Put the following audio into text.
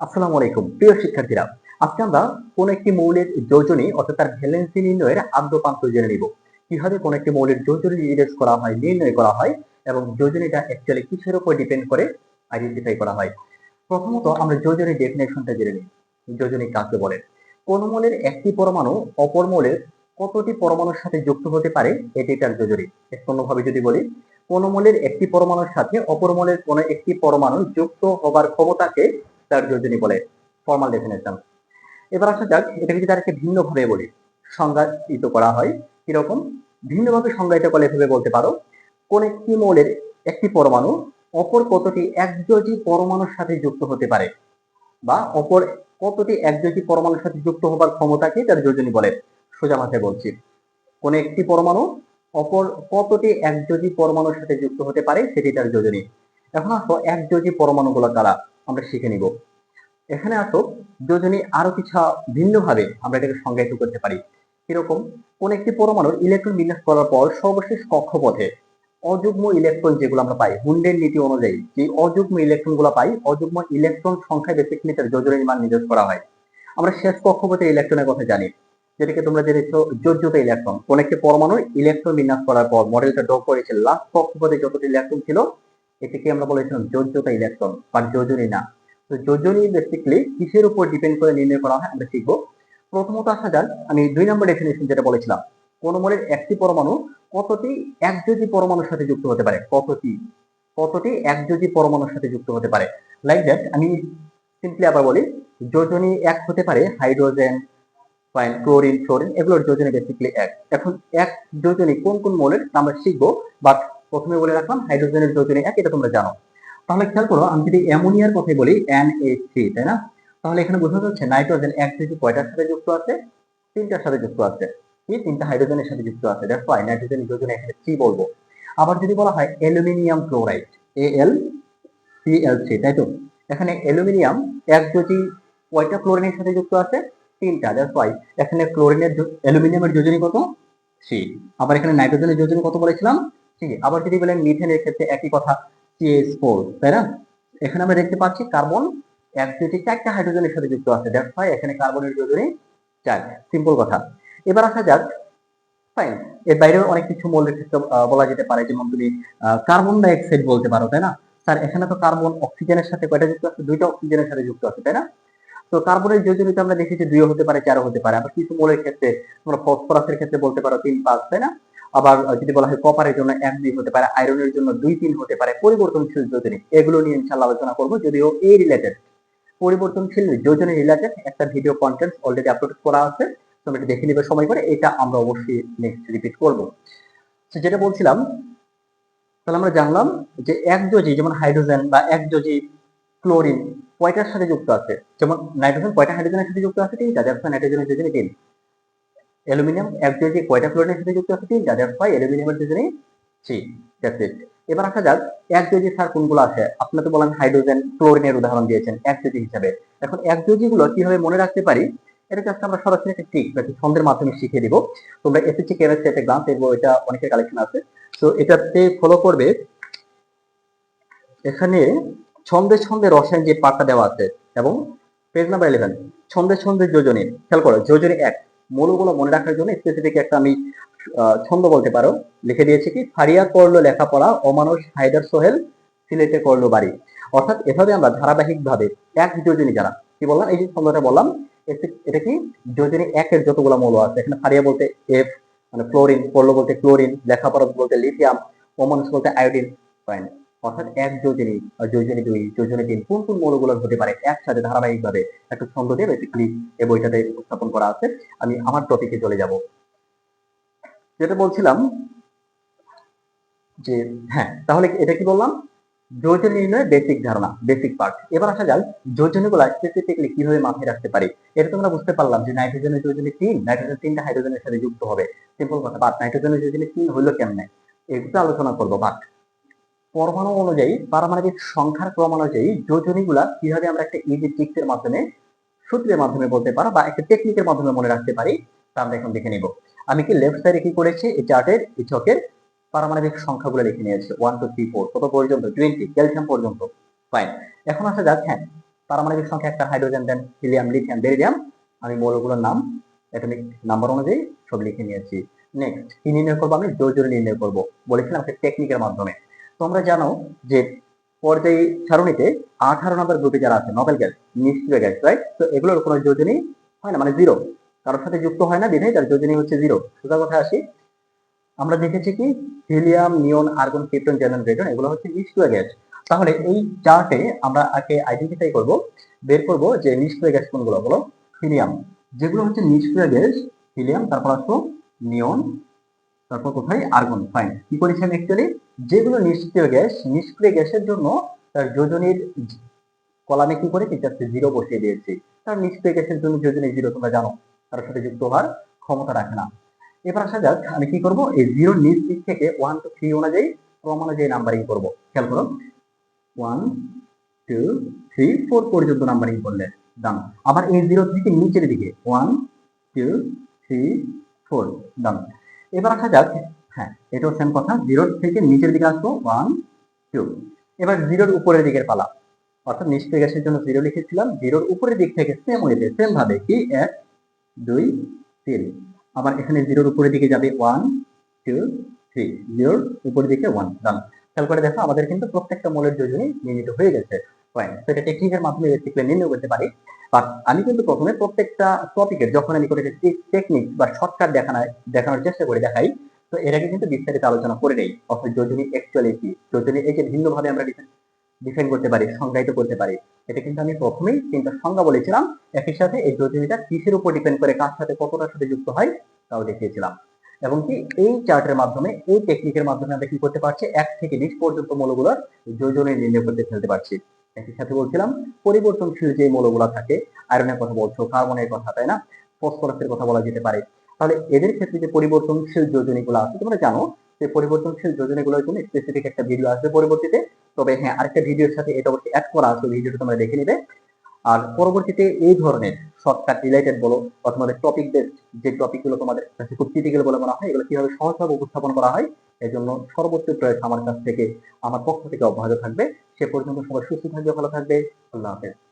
আসসালামু আলাইকুম। প্রিয় শিক্ষার্থীরা, আজকে আমরা কোন একটি মৌলের যোজনী অর্থাৎ তার ভ্যালেন্সি নির্ণয়ের আদ্যপান্ত জেনে নিব। কীভাবে কোন একটি মৌলের যোজনী জিজ্ঞেস করা হয়, নির্ণয় করা হয় এবং যোজনীটা অ্যাকচুয়ালি কিসের উপর ডিপেন্ড করে আইডেন্টিফাই করা হয়। প্রথমত আমরা যোজনী ডেফিনেশনটা জেনে নিই। যোজনী কাকে বলে? কোন মৌলের একটি পরমাণু অপর মৌলের কতটি পরমাণুর সাথে যুক্ত হতে পারে, এটি তার যোজনী। অন্যভাবে যদি বলি, কোন মৌলের একটি পরমাণুর সাথে অপর মৌলের কোন একটি পরমাণু যুক্ত হবার ক্ষমতাকে তার বলে ফর্মাল ডেফিনেশন এবার আসা যাক, এটাকে যদি আরেকটা ভিন্ন ভাবে বলি, সংজ্ঞায়িত করা হয় কীরকম? ভিন্নভাবে সংজ্ঞায়িত করলে এভাবে বলতে পারো, কোন একটি মৌলের একটি পরমাণু অপর কতটি একযোজি পরমাণুর সাথে যুক্ত হতে পারে? বা অপর কতটি একযোজি পরমাণুর সাথে যুক্ত হবার ক্ষমতাকে তার যোজনী বলে? সোজা ভাষায় বলছি। কোন একটি পরমাণু অপর কতটি একযোজি পরমাণুর সাথে যুক্ত হতে পারে সেটি তার যোজনী এখন আসো একযোজি পরমাণুগুলো কারা আমরা শিখে নিব। এখানে আসো যোজনী আরও কিছু ভিন্নভাবে আমরা এটাকে সংজ্ঞায়িত করতে পারি। কীরকম? কোন একটি পরমাণুর ইলেকট্রন বিন্যাস করার পর সর্বশেষ কক্ষপথে অযুগ্ম ইলেকট্রন যেগুলো আমরা পাই হুন্ডের নীতি অনুযায়ী যে অযুগ্ম ইলেকট্রনগুলো পাই, অযুগ্ম ইলেকট্রন সংখ্যা বেসিক্যালি তার যোজনীর মান নির্দেশ করা হয়। আমরা শেষ কক্ষপথে ইলেকট্রনের কথা জানি। যেটাকে তোমরা জেনেছো যোজ্যত ইলেকট্রন কোন একটি পরমাণুর ইলেকট্রন বিন্যাস করার পর মডেলটা ড্র করেছে লাস্ট কক্ষপথে যতটি ইলেকট্রন ছিল এটিকে আমরা বলেছিলাম যোজ্যতা ইলেকট্রন বা যোজনী না। তো যোজনী বেসিক্যালি কিসের উপর ডিপেন্ড করে নির্ণয় করা হয় আমরা শিখব। প্রথমত আসা যাক, আমি দুই নম্বর ডেফিনেশন যেটা বলেছিলাম, কোন মৌলের একটি পরমাণু কতটি একযোজি পরমাণুর সাথে যুক্ত হতে পারে? কতটি? কতটি একযোজি পরমাণুর সাথে যুক্ত হতে পারে? লাইক দ্যাট আমি সিম্পলি আবার বলি যোজনী এক হতে পারে হাইড্রোজেন ফাইন ক্লোরিন, ফ্লোরিন, এগুলোর যোজনী বেসিক্যালি এক। এখন এক যোজনী কোন কোন মৌলের আমরা শিখব বাট প্রথমে বলে রাখলাম, হাইড্রোজেনের যোজনী এক, এটা তোমরা জানো। তাহলে খেয়াল করো, আমি যদি অ্যামোনিয়ার কথাই বলি এন এইচ থ্রি তাই না? তাহলে এখানে বোঝা যাচ্ছে নাইট্রোজেন এক থেকে কয়টার সাথে যুক্ত আছে? তিনটার সাথে যুক্ত আছে। কি? তিনটা হাইড্রোজেনের সাথে যুক্ত আছে দ্যাটস ওয়াই নাইট্রোজেন যোজনী এখানে থ্রি বলব। আবার যদি বলা হয় aluminium chloride A L C L three তাই তো? এখানে অ্যালুমিনিয়াম এক যদি কয়টা ক্লোরিনের সাথে যুক্ত আছে? তিনটা দ্যাটস ওয়াই এখানে ক্লোরিনের অ্যালুমিনিয়ামের যোজনী কত? থ্রি আবার এখানে নাইট্রোজেনের যোজনী কত বলেছিলাম? থ্রি আবার যদি বলেন মিথেনের ক্ষেত্রে একই কথা সিএস ফোর তাই না? এখানে আমরা দেখতে পাচ্ছি কার্বন এক দুটি চারটা হাইড্রোজেনের সাথে যুক্ত আছে। দ্যাটস ওয়াই এখানে কার্বনের যোজনী চার। সিম্পল কথা। এবার আসা যাক ফাইন এর বাইরেও অনেক কিছু মৌলের ক্ষেত্রে বলা যেতে পারে, যেমন তুমি কার্বন ডাই অক্সাইড বলতে পারো, তাই না? স্যার, এখানে তো কার্বন অক্সিজেনের সাথে কয়টা যুক্ত আছে? দুইটা অক্সিজেনের সাথে যুক্ত আছে, তাই না? তো কার্বনের যোজনীতে আমরা দেখেছি, দুইও হতে পারে, চারও হতে পারে। আবার কিছু মৌলের ক্ষেত্রে, তোমরা ফসফরাসের ক্ষেত্রে বলতে পারো, তিন, পাঁচ, তাই না? আবার যদি বলা হয় কপারের জন্য এক, দুই হতে পারে আয়রনের জন্য দুই, তিন হতে পারে, পরিবর্তনশীল যোজনী এগুলো নিয়ে ইনশাল্লাহ আলোচনা করব, যদিও এই রিলেটেড পরিবর্তনশীল যোজনী রিলেটেড একটা ভিডিও কন্টেন্ট অলরেডি আপলোড করা আছে, তোমরা এটা দেখে নিবে সময় করে, এটা আমরা অবশ্যই নেক্সট রিপিট করব। যেটা বলছিলাম, তাহলে আমরা জানলাম যে এক যোজি যেমন হাইড্রোজেন বা এক যোজি ক্লোরিন কয়টার সাথে যুক্ত আছে? যেমন নাইট্রোজেন কয়টা হাইড্রোজেনের সাথে যুক্ত আছে? তিনটা দ্যাটস নাইট্রোজেনের যোজনী তিন অ্যালুমিনিয়াম যোজি কয়টা ক্লোরিনের সাথে যুক্ত আছে তিনটা? দ্যাটস ওয়াই অ্যালুমিনিয়ামের যোজনী থ্রি দ্যাটস ইট এবার আসা যাক, এক যোজি স্যার কোনগুলো আছে? আপনি তো বলেন হাইড্রোজেন ক্লোরিনের উদাহরণ দিয়েছেন, এক যোজি হিসাবে। এখন এক যোজি গুলো কীভাবে মনে রাখতে পারি? এটা জাস্ট আমরা সরাসরি একটা ট্রিক বা ছন্দের মাধ্যমে শিখিয়ে দিব। তোমরা এসএসসি কেমিস্ট্রি একটা গ্লান্স এবং এটা অনেকের কালেকশন আছে। তো এটাতে ফলো করবে, এখানে ছন্দে ছন্দে রসায়ন যে পার্টটা দেওয়া আছে, এবং পেজ নাম্বার ইলেভেন ছন্দে ছন্দে যোজনী, খেয়াল করো, যোজনী এক। মৌলগুলো মনে রাখার জন্য স্পেসিফিক একটা আমি ছন্দ বলতে পারো। লিখে দিয়েছি কি, ফারিয়া করল লেখাপড়া, অমানুষ হায়দার সোহেল সিলেটে করল বাড়ি। অর্থাৎ এভাবে আমরা ধারাবাহিক ভাবে এক যোজনী যারা, কি বললাম? এই যে ছন্দটা বললাম এটা কি? যোজনী একের যতগুলো মৌল আছে, এখানে ফারিয়া বলতে এফ মানে ক্লোরিন করল বলতে ক্লোরিন লেখাপড়া বলতে লিথিয়াম অমানুষ বলতে আয়োডিন ফাইন অর্থাৎ এক যোজনী যোজনী দুই, যোজনী তিন, কোন কোন মৌলগুলো হতে পারে একসাথে ধারাবাহিক ভাবে একটা ছন্দ দিয়ে বেসিক্যালি এই বইটাতে উপস্থাপন করা আছে। আমি আমার টপিকে চলে যাব। যেটা বলছিলাম যে হ্যাঁ তাহলে এটা কি বললাম? যোজন নির্ণয়ের বেসিক ধারণা, বেসিক পার্ট এবার আসা যাক, যোজনীগুলো স্পেসিফিকলি কীভাবে মাথায় রাখতে পারি? এটা তোমরা বুঝতে পারলাম যে নাইট্রোজেনের যোজনী তিন নাইট্রোজেন তিনটা হাইড্রোজেনের সাথে যুক্ত হবে। সিম্পল কথা বাট নাইট্রোজেনের যোজনী তিন হইল কেমনে? এগুলো আলোচনা করব বাট পরমাণু অনুযায়ী, পারমাণবিক সংখ্যার ক্রম অনুযায়ী যোজনীগুলা কীভাবে আমরা একটা ইজি ট্রিক্সের মাধ্যমে, সূত্রের মাধ্যমে বলতে পারো বা একটা টেকনিকের মাধ্যমে মনে রাখতে পারি, তা আমরা এখন দেখে নিব। আমি কি লেফট সাইডে কি করেছি? এই চার্টের এই ছকের পারমাণবিক সংখ্যাগুলো লিখে নিয়েছি। ওয়ান টু থ্রি ফোর কত পর্যন্ত? টোয়েন্টি ক্যালসিয়াম পর্যন্ত। ফাইন এখন আসা যাক হ্যাঁ পারমাণবিক সংখ্যা একটা hydrogen then helium lithium beryllium আমি মৌলগুলোর নাম অ্যাটমিক নাম্বার অনুযায়ী সব লিখে নিয়েছি। নেক্সট কি নির্ণয় করব আমি? জোর নির্ণয় করব। বলেছিলাম একটা টেকনিকের মাধ্যমে। তোমরা জানো যে পর্যায়ী সারণীতে আঠারো নম্বর গ্রুপে যারা আছে নবেল গ্যাস নিষ্ক্রিয় গ্যাস রাইট তো এগুলোর কোনো যোজনী হয় না মানে জিরো কারোর সাথে যুক্ত হয় না, বিধায় তার যোজনী হচ্ছে জিরো সোজা কথা আসি, আমরা দেখেছি কি, helium, neon, argon, krypton xenon radon, এগুলো হচ্ছে নিষ্ক্রিয় গ্যাস তাহলে এই চার্টে আমরা আগে আইডেন্টিফাই করব, বের করব যে নিষ্ক্রিয় গ্যাস কোনগুলো, বলো, হিলিয়াম। যেগুলো হচ্ছে নিষ্ক্রিয় গ্যাস হিলিয়াম, তারপর আসব নিয়ন, তারপর কোথায়? আর্গন ফাইন কি করেছি আমি অ্যাকচুয়ালি যেগুলো নিষ্ক্রিয় গ্যাস, নিষ্ক্রিয় গ্যাসের জন্য তার যোজনীর কলামে কি করে? জাস্ট জিরো বসিয়ে দিয়েছি। তার নিষ্ক্রিয় গ্যাসের জন্য যোজনী জিরো তোমরা জানো তার সাথে যুক্ত হওয়ার ক্ষমতা রাখে না। এবার আসা যাক, আমি কি করব? এই জিরো নিচ দিক থেকে ওয়ান টু থ্রি অনুযায়ী ক্রম অনুযায়ী নাম্বারিং করব। খেয়াল করো ওয়ান টু থ্রি ফোর পর্যন্ত নাম্বারিং করলে ডান আবার এই জিরো থেকে নিচের দিকে one two three four done এবার আসা যাক হ্যাঁ এটাও সেম কথা জিরোর থেকে নিচের দিকে আসব ওয়ান টু এবার জিরোর উপরের দিকের পালা। অর্থাৎ নিষ্ক্রিয় গ্যাসের জন্য জিরো লিখেছিলাম জিরোর উপরের দিক থেকে সেম ওয়েতে সেম ভাবে, কি? এক, দুই, তিন। আবার এখানে জিরোর উপরের দিকে যাবে ওয়ান টু থ্রি জিরোর উপরের দিকে ওয়ান ডান খেয়াল করে দেখো, আমাদের কিন্তু প্রত্যেকটা মৌলের যোজনী নির্ণীত হয়ে গেছে। তো এটা টেকনিকের মাধ্যমে বেসিক্যালি নির্ণয় করতে পারি। বাট আমি কিন্তু প্রথমে প্রত্যেকটা টপিকের যখন আমি করে টেকনিক বা শর্টকাট দেখানোর দেখানোর চেষ্টা করে দেখাই তো এর আগে কিন্তু বিস্তারিত আলোচনা করে নেই, অর্থাৎ যোজনী অ্যাকচুয়ালি কি? যোজনী এই যে ভিন্নভাবে আমরা ডিফাইন করতে পারি, সংজ্ঞায়িত করতে পারি। এটা কিন্তু আমি প্রথমেই তিনটা সংজ্ঞা বলেছিলাম, একই সাথে এই যোজনীটা কিসের উপর ডিপেন্ড করে, কার সাথে, কতটার সাথে যুক্ত হয়, তাও দেখিয়েছিলাম। এবং কি, এই চার্টের মাধ্যমে, এই টেকনিকের মাধ্যমে আমরা কি করতে পারছি? এক থেকে বিশ পর্যন্ত মৌলগুলোর যোজনে নির্ণয় করতে ফেলতে পারছি। একই সাথে বলছিলাম, পরিবর্তনশীল যে মৌলগুলো থাকে আয়রনের কথা বলছো কার্বনের কথা, তাই না? ফসফরাসের কথা বলা যেতে পারে। তাহলে এদের ক্ষেত্রে যে পরিবর্তনশীল যোজনীগুলো আছে, তোমরা জানো যে পরিবর্তনশীল যোজনীগুলোর জন্য স্পেসিফিক একটা ভিডিও আসবে পরবর্তীতে। তবে হ্যাঁ আরেকটা ভিডিওর সাথে এটা অবশ্যই অ্যাড করা আছে ভিডিওটা তোমরা দেখে নিবে। আর পরবর্তীতে এই ধরনের শর্টকাট রিলেটেড বলো, বা তোমাদের টপিক বেসড যে টপিকগুলো তোমাদের কাছে খুব ক্রিটিক্যাল বলে মনে হয়, এগুলো কীভাবে সহজভাবে উপস্থাপন করা হয় এই জন্য সর্বোচ্চ প্রয়াস আমার কাছ থেকে, আমার পক্ষ থেকে অব্যাহত থাকবে। সে পর্যন্ত সবাই সুস্থ থাকবে, ভালো থাকবে। আল্লাহ হাফেজ।